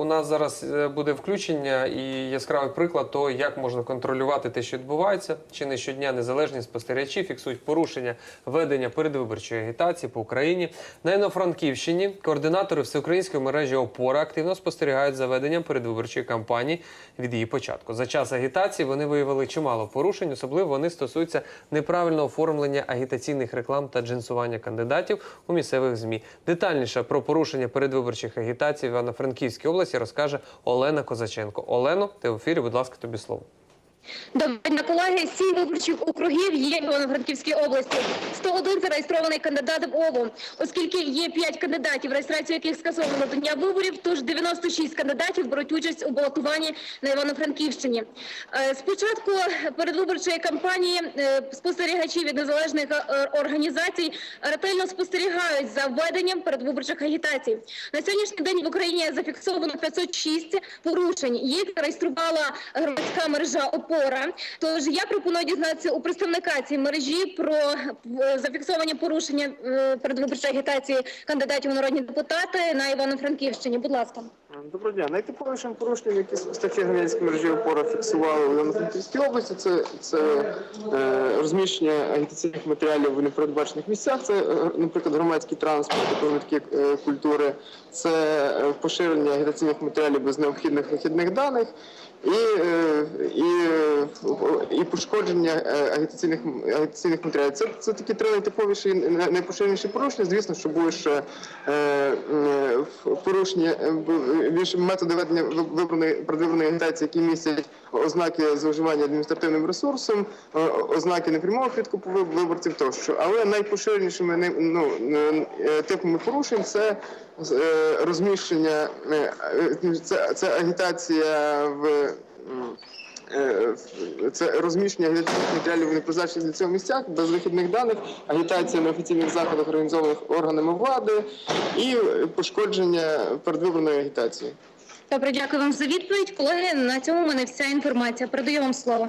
У нас зараз е, буде включення і яскравий приклад того, як можна контролювати те, що відбувається. Чи не щодня незалежні спостерігачі фіксують порушення ведення передвиборчої агітації по Україні. На Інно-Франківщині координатори всеукраїнської мережі ОПОРА активно спостерігають за веденням передвиборчої кампанії від її початку. За час агітації вони виявили чимало порушень, особливо вони стосуються неправильного оформлення агітаційних реклам та джинсування кандидатів у місцевих змі. Детальніше про порушення передвиборчих агітацій в Івано-Франківській області розкаже Олена Козаченко. Олено, ти в ефірі, будь ласка, тобі слово. Доброго дня, колеги. Сім виборчих округів є в Івано-Франківській області. 101 зареєстрований кандидат в ОВО. Оскільки є 5 кандидатів, реєстрацію яких скасовано до дня виборів, тож 96 кандидатів беруть участь у балотуванні на Івано-Франківщині. Е, Спочатку передвиборчої кампанії е, спостерігачі від незалежних е, організацій ретельно спостерігають за введенням передвиборчих агітацій. На сьогоднішній день в Україні зафіксовано 506 порушень. Їх зареєструвала громадська мережа ОПОРА. Тож я пропоную дізнатися у представника цієї мережі про е, зафіксовані порушення е, передвиборчої агітації кандидатів у народні депутати на Івано-Франківщині. Будь ласка. Доброго дня. Найтиповішим порушенням, які спостерігачі громадянської мережі опора фіксували у Івано-Франківській області, це, це е, розміщення агітаційних матеріалів в непередбачених місцях. Це, е, наприклад, громадський транспорт, пам'ятки е, культури, це е, поширення агітаційних матеріалів без необхідних вихідних даних. І, е, і, е, і пошкодження е, агітаційних агітаційних матеріалів. Це, це такі три найтиповіші най- найпоширеніші порушення. Звісно, що були ще е, е, порушення більш методи ведення виборної предвиборної агітації, які містять ознаки зловживання адміністративним ресурсом, е, ознаки непрямого підкупу виборців тощо. Але найпоширенішими най- ну, е, е, типами порушень це розміщення, це, це агітація в. Це розміщення агітаційних матеріалів не призначених для цього місцях без вихідних даних, агітація на офіційних заходах, організованих органами влади і пошкодження передвиборної агітації. Добре, дякую вам за відповідь. Колеги, на цьому в мене вся інформація. Передаю вам слово.